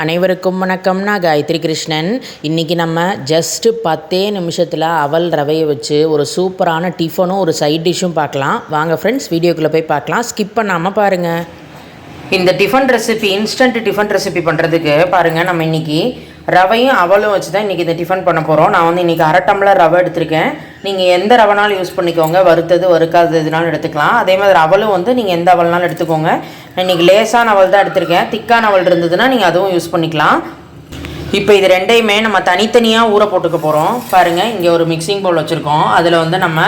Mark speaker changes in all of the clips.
Speaker 1: அனைவருக்கும் வணக்கம். நான் காயத்ரி கிருஷ்ணன். இன்றைக்கி நம்ம ஜஸ்ட்டு பத்தே நிமிஷத்தில் அவல் ரவையை வச்சு ஒரு சூப்பரான டிஃபனும் ஒரு சைட் டிஷ்ஷும் பார்க்கலாம். வாங்க ஃப்ரெண்ட்ஸ் வீடியோக்குள்ளே போய் பார்க்கலாம். ஸ்கிப் பண்ணாமல் பாருங்கள் இந்த tiffin recipe instant tiffin recipe பண்ணுறதுக்கு பாருங்கள் நம்ம இன்றைக்கி ரவையும் அவலும் வச்சு தான் இன்றைக்கி இந்த டிஃபன் பண்ண போகிறோம் நான் வந்து இன்றைக்கி அரை டம்ளர் ரவை எடுத்திருக்கேன். நீங்கள் எந்த ரவைனாலும் யூஸ் பண்ணிக்கோங்க. வறுத்தது வறுக்காததுனாலும் எடுத்துக்கலாம். அதே மாதிரி அவலும் வந்து நீங்கள் எந்த அவல்னாலும் எடுத்துக்கோங்க. இன்றைக்கி லேசான அவல் தான் எடுத்திருக்கேன். திக்கான அவல் இருந்ததுன்னா நீங்கள் அதுவும் யூஸ் பண்ணிக்கலாம். இப்போ இது ரெண்டையுமே நம்ம தனித்தனியாக ஊற போட்டுக்க போகிறோம் பாருங்கள் இங்கே ஒரு மிக்சிங் பவுல் வச்சுருக்கோம். அதில் வந்து நம்ம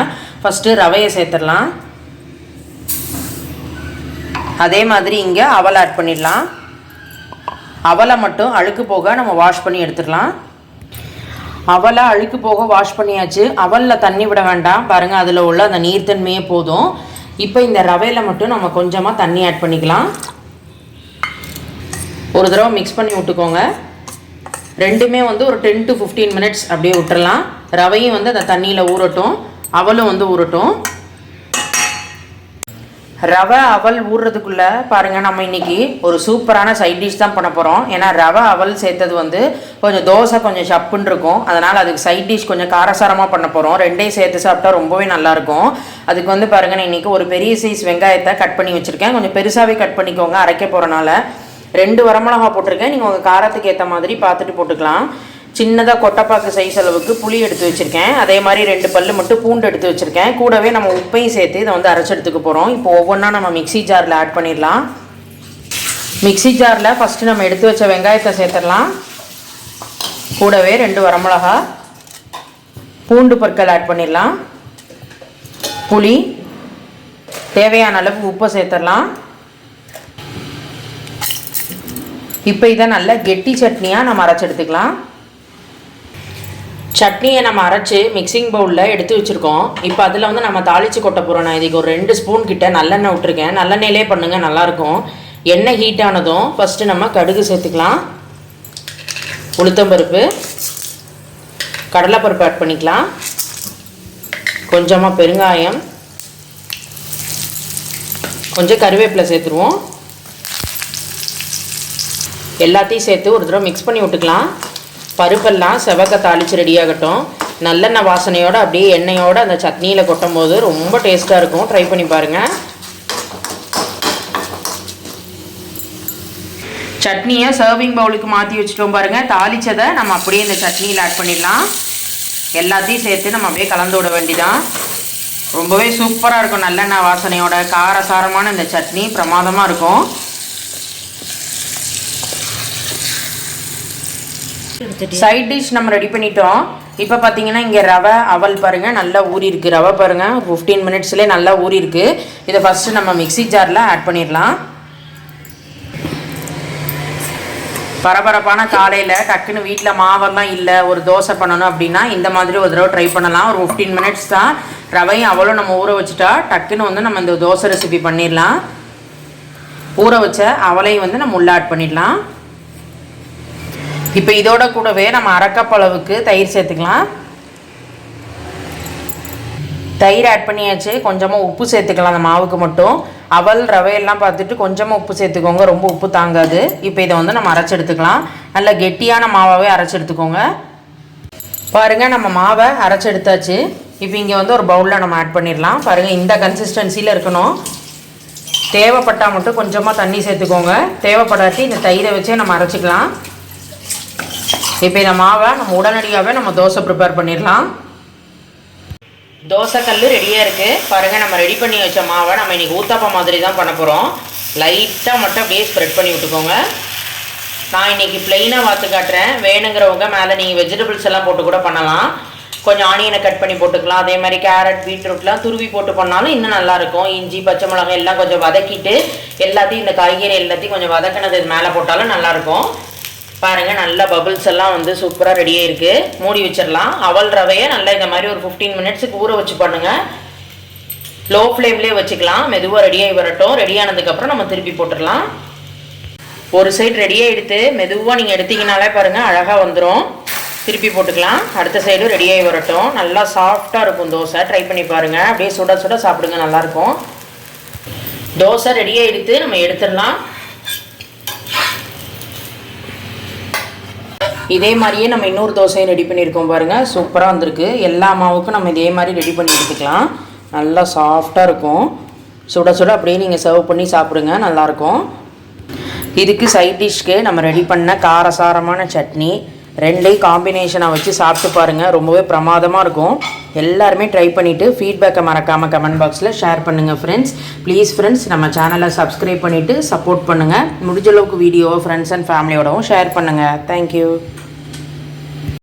Speaker 1: ஃபஸ்ட்டு ரவையை சேர்த்துடலாம். அதே மாதிரி இங்கே அவல் ஆட் பண்ணிடலாம். அவலை மட்டும் அழுக்கு போக நம்ம வாஷ் பண்ணி எடுத்துடலாம். அவலை அழுக்கு போக வாஷ் பண்ணியாச்சு. அவலில் தண்ணி விட வேண்டாம். பாருங்கள் அதில் உள்ள அந்த நீர்த்தன்மையே போதும். இப்போ இந்த ரவையில் மட்டும் நம்ம கொஞ்சமாக தண்ணி ஆட் பண்ணிக்கலாம். ஒரு தடவை மிக்ஸ் பண்ணி விட்டுக்கோங்க. ரெண்டுமே வந்து ஒரு டென் டு ஃபிஃப்டீன் மினிட்ஸ் அப்படியே விட்டுறலாம். ரவையும் வந்து அந்த தண்ணியில் ஊறட்டும். அவலும் வந்து ஊறட்டும். ரவை அவல் ஊறுறதுக்குள்ளே பாருங்கள் நம்ம இன்றைக்கி ஒரு சூப்பரான சைட் டிஷ் தான் பண்ண போகிறோம் ஏன்னா ரவை அவல் சேர்த்தது வந்து கொஞ்சம் தோசை கொஞ்சம் சப்புன்னு இருக்கும். அதனால் அதுக்கு சைட் டிஷ் கொஞ்சம் காரசாரமாக பண்ண போகிறோம் ரெண்டையும் சேர்த்து சாப்பிட்டா ரொம்பவே நல்லாயிருக்கும் அதுக்கு வந்து பாருங்கள் நான் இன்றைக்கி ஒரு பெரிய சைஸ் வெங்காயத்தை கட் பண்ணி வச்சுருக்கேன். கொஞ்சம் பெருசாகவே கட் பண்ணிக்கோங்க அரைக்க போகிறனால ரெண்டு வரமிளகா போட்டிருக்கேன். நீங்கள் உங்கள் காரத்துக்கு ஏற்ற மாதிரி பார்த்துட்டு போட்டுக்கலாம். சின்னதாக கொட்டைப்பாக்கு சைஸ் அளவுக்கு புளி எடுத்து வச்சுருக்கேன். அதே மாதிரி ரெண்டு பல் மட்டும் பூண்டு எடுத்து வச்சுருக்கேன். கூடவே நம்ம உப்பையும் சேர்த்து இதை வந்து அரைச்சி எடுத்துக்க போகிறோம் இப்போ ஒவ்வொன்றா நம்ம மிக்சி ஜாரில் ஆட் பண்ணிடலாம். மிக்சி ஜாரில் ஃபஸ்ட்டு நம்ம எடுத்து வச்ச வெங்காயத்தை சேர்த்துடலாம். கூடவே ரெண்டு வரமிளகா பூண்டு பொருட்கள் ஆட் பண்ணிடலாம். புளி தேவையான அளவு உப்பை சேர்த்துடலாம். இப்போ இதை நல்ல கெட்டி சட்னியாக நம்ம அரைச்சி எடுத்துக்கலாம். சட்னியை நம்ம அரைச்சி மிக்சிங் பவுலில் எடுத்து வச்சுருக்கோம். இப்போ அதில் வந்து நம்ம தாளித்து கொட்ட போகிறோம் நான் இதுக்கு ஒரு ரெண்டு ஸ்பூன் கிட்ட நல்லெண்ணெய் விட்டுருக்கேன். நல்லெண்ணெயிலே பண்ணுங்கள் நல்லாயிருக்கும். எண்ணெய் ஹீட் ஆனதும் ஃபஸ்ட்டு நம்ம கடுகு சேர்த்துக்கலாம். உளுத்தம்பருப்பு கடலைப்பருப்பு ஆட் பண்ணிக்கலாம். கொஞ்சமாக பெருங்காயம். கொஞ்சம் கருவேப்பிலை சேர்த்துருவோம். எல்லாத்தையும் சேர்த்து ஒரு தடவை மிக்ஸ் பண்ணி விட்டுக்கலாம். பருப்பெல்லாம் செவக்க தாளித்து ரெடியாகட்டும் நல்லெண்ணெய் வாசனையோடு அப்படியே எண்ணெயோடு அந்த சட்னியில் கொட்டும் போது ரொம்ப டேஸ்ட்டாக இருக்கும். ட்ரை பண்ணி பாருங்கள் சட்னியை சர்விங் பவுலுக்கு மாற்றி வச்சுட்டோம் பாருங்கள் தாளித்ததை நம்ம அப்படியே இந்த சட்னியில் ஆட் பண்ணிடலாம். எல்லாத்தையும் சேர்த்து நம்ம அப்படியே கலந்து விட வேண்டிதான். ரொம்பவே சூப்பராக இருக்கும் நல்லெண்ணெய் வாசனையோட. காரசாரமான இந்த சட்னி பிரமாதமாக இருக்கும். சைட் டிஷ் நம்ம ரெடி பண்ணிட்டோம். இப்போ பார்த்தீங்கன்னா இங்கே ரவை அவல் பாருங்கள் நல்லா ஊறி இருக்கு. ரவை பாருங்கள் ஃபிஃப்டீன் மினிட்ஸ்லேயே நல்லா ஊறி இருக்கு. இதை ஃபஸ்ட்டு நம்ம மிக்சி ஜாரில் ஆட் பண்ணிடலாம். பரபரப்பான காலையில் டக்குன்னு வீட்டில் மாவெல்லாம் இல்லை ஒரு தோசை பண்ணணும் அப்படின்னா இந்த மாதிரி ஒரு தடவை ட்ரை பண்ணலாம். ஒரு ஃபிஃப்டீன் மினிட்ஸ் தான் ரவையும் அவளும் நம்ம ஊற வச்சுட்டா டக்குன்னு வந்து நம்ம இந்த தோசை ரெசிபி பண்ணிடலாம். ஊற வச்ச அவலையும் வந்து நம்ம உள்ள ஆட் பண்ணிடலாம். இப்போ இதோட கூடவே நம்ம அரைக்கப்பளவுக்கு தயிர் சேர்த்துக்கலாம். தயிர் ஆட் பண்ணியாச்சு. கொஞ்சமாக உப்பு சேர்த்துக்கலாம் அந்த மாவுக்கு மட்டும். அவல் ரவையெல்லாம் பார்த்துட்டு கொஞ்சமாக உப்பு சேர்த்துக்கோங்க. ரொம்ப உப்பு தாங்காது. இப்போ இதை வந்து நம்ம அரைச்சி எடுத்துக்கலாம். நல்ல கெட்டியான மாவாகவே அரைச்சி எடுத்துக்கோங்க. பாருங்கள் நம்ம மாவை அரைச்சி எடுத்தாச்சு. இப்போ இங்கே வந்து ஒரு பவுலில் நம்ம ஆட் பண்ணிடலாம். பாருங்கள் இந்த கன்சிஸ்டன்சியில் இருக்கணும். தேவைப்பட்டால் மட்டும் கொஞ்சமாக தண்ணி சேர்த்துக்கோங்க. தேவைப்படாட்டி இந்த தயிரை வச்சே நம்ம அரைச்சிக்கலாம். இப்போ இந்த மாவை நம்ம உடனடியாகவே நம்ம தோசை ப்ரிப்பேர் பண்ணிடலாம். தோசை கல் ரெடியாக இருக்குது பாருங்கள் நம்ம ரெடி பண்ணி வச்ச மாவை நம்ம இன்றைக்கி ஊத்தாப்பா மாதிரி தான் பண்ண போகிறோம் லைட்டாக மட்டும் அப்படியே ஸ்ப்ரெட் பண்ணி விட்டுக்கோங்க. நான் இன்றைக்கி ப்ளெயினாக வாத்து காட்டுறேன். வேணுங்கிறவங்க மேலே நீங்கள் வெஜிடபிள்ஸ் எல்லாம் போட்டு கூட பண்ணலாம். கொஞ்சம் ஆனியனை கட் பண்ணி போட்டுக்கலாம். அதே மாதிரி கேரட் பீட்ரூட்லாம் துருவி போட்டு பண்ணாலும் இன்னும் நல்லாயிருக்கும் இஞ்சி பச்சை மிளகாய் எல்லாம் கொஞ்சம் வதக்கிட்டு எல்லாத்தையும் இந்த காய்கறி எல்லாத்தையும் கொஞ்சம் வதக்கினது மேலே போட்டாலும் நல்லாயிருக்கும் பாருங்கள் நல்லா பபிள்ஸ் எல்லாம் வந்து சூப்பராக ரெடியாக இருக்குது மூடி வச்சிடலாம். அவல் ரவையை நல்லா இந்த மாதிரி ஒரு ஃபிஃப்டீன் மினிட்ஸுக்கு ஊற வச்சு பண்ணுங்கள் லோ ஃப்ளேம்லேயே வச்சுக்கலாம். மெதுவாக ரெடியாகி வரட்டும். ரெடியானதுக்கப்புறம் நம்ம திருப்பி போட்டுடலாம். ஒரு சைடு ரெடியாக எடுத்து மெதுவாக நீங்கள் எடுத்தீங்கனாலே பாருங்கள் அழகாக வந்துடும் திருப்பி போட்டுக்கலாம். அடுத்த சைடும் ரெடியாகி வரட்டும். நல்லா சாஃப்டாக இருக்கும் தோசை. ட்ரை பண்ணி பாருங்கள் அப்படியே சுட சுட சாப்பிடுங்க நல்லாயிருக்கும் தோசை ரெடியாக எடுத்து நம்ம எடுத்துடலாம். இதே மாதிரியே நம்ம இன்னொரு தோசையும் ரெடி பண்ணியிருக்கோம் பாருங்கள் சூப்பராக வந்திருக்கு. எல்லா மாவுக்கும் நம்ம இதே மாதிரி ரெடி பண்ணி எடுத்துக்கலாம். நல்லா சாஃப்டாக இருக்கும். சுட சுட அப்படியே நீங்கள் சர்வ் பண்ணி சாப்பிடுங்க. நல்லாயிருக்கும் இதுக்கு சைட் டிஷ்க்கு நம்ம ரெடி பண்ண காரசாரமான சட்னி ரெண்டையும் காம்பினேஷனாக வச்சு சாப்பிட்டு பாருங்கள் ரொம்பவே பிரமாதமாக இருக்கும். எல்லாருமே ட்ரை பண்ணிவிட்டு ஃபீட்பேக்கை மறக்காமல் கமெண்ட் பாக்ஸில் ஷேர் பண்ணுங்கள் ஃப்ரெண்ட்ஸ் ப்ளீஸ் ஃப்ரெண்ட்ஸ் நம்ம சேனலை சப்ஸ்கிரைப் பண்ணிவிட்டு சப்போர்ட் பண்ணுங்கள் முடிஞ்சளவுக்கு வீடியோவை ஃப்ரெண்ட்ஸ் அண்ட் ஃபேமிலியோடவும் ஷேர் பண்ணுங்கள் தேங்க்யூ